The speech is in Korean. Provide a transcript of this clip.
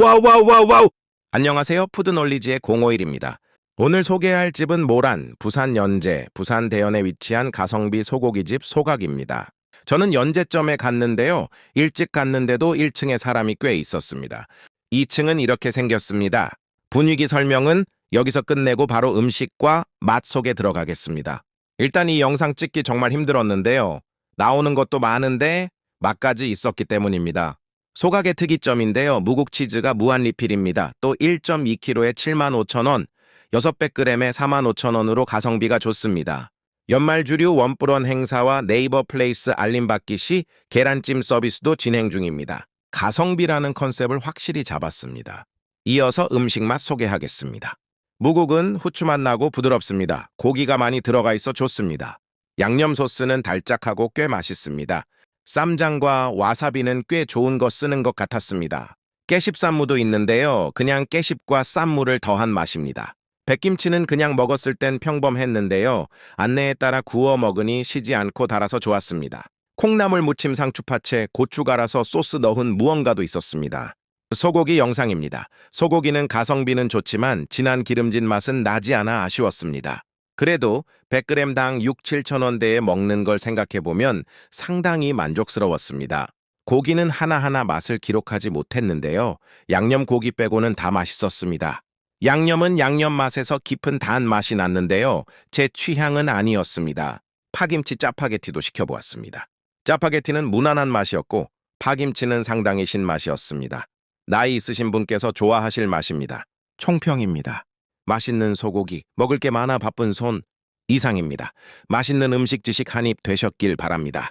와우 와우 와우 와우. 안녕하세요. 푸드놀리지의 051입니다. 오늘 소개할 집은 모란, 부산 연제, 부산 대연에 위치한 가성비 소고기집 소각입니다. 저는 연제점에 갔는데요. 일찍 갔는데도 1층에 사람이 꽤 있었습니다. 2층은 이렇게 생겼습니다. 분위기 설명은 여기서 끝내고 바로 음식과 맛 속에 들어가겠습니다. 일단 이 영상 찍기 정말 힘들었는데요. 나오는 것도 많은데 맛까지 있었기 때문입니다. 소각의 특이점인데요. 무국 치즈가 무한 리필입니다. 또 1.2kg에 75,000원, 600g에 45,000원으로 가성비가 좋습니다. 연말 주류 원뿔원 행사와 네이버 플레이스 알림받기 시 계란찜 서비스도 진행 중입니다. 가성비라는 컨셉을 확실히 잡았습니다. 이어서 음식 맛 소개하겠습니다. 무국은 후추맛 나고 부드럽습니다. 고기가 많이 들어가 있어 좋습니다. 양념 소스는 달짝하고 꽤 맛있습니다. 쌈장과 와사비는 꽤 좋은 거 쓰는 것 같았습니다. 깨십쌈무도 있는데요. 그냥 깨십과 쌈무를 더한 맛입니다. 백김치는 그냥 먹었을 땐 평범했는데요. 안내에 따라 구워 먹으니 시지 않고 달아서 좋았습니다. 콩나물 무침 상추파채, 고추 갈아서 소스 넣은 무언가도 있었습니다. 소고기 영상입니다. 소고기는 가성비는 좋지만 진한 기름진 맛은 나지 않아 아쉬웠습니다. 그래도 100g당 6, 7천원대에 먹는 걸 생각해보면 상당히 만족스러웠습니다. 고기는 하나하나 맛을 기록하지 못했는데요. 양념 고기 빼고는 다 맛있었습니다. 양념은 양념 맛에서 깊은 단 맛이 났는데요. 제 취향은 아니었습니다. 파김치 짜파게티도 시켜보았습니다. 짜파게티는 무난한 맛이었고 파김치는 상당히 신맛이었습니다. 나이 있으신 분께서 좋아하실 맛입니다. 총평입니다. 맛있는 소고기, 먹을 게 많아 바쁜 손 이상입니다. 맛있는 음식 지식 한입 되셨길 바랍니다.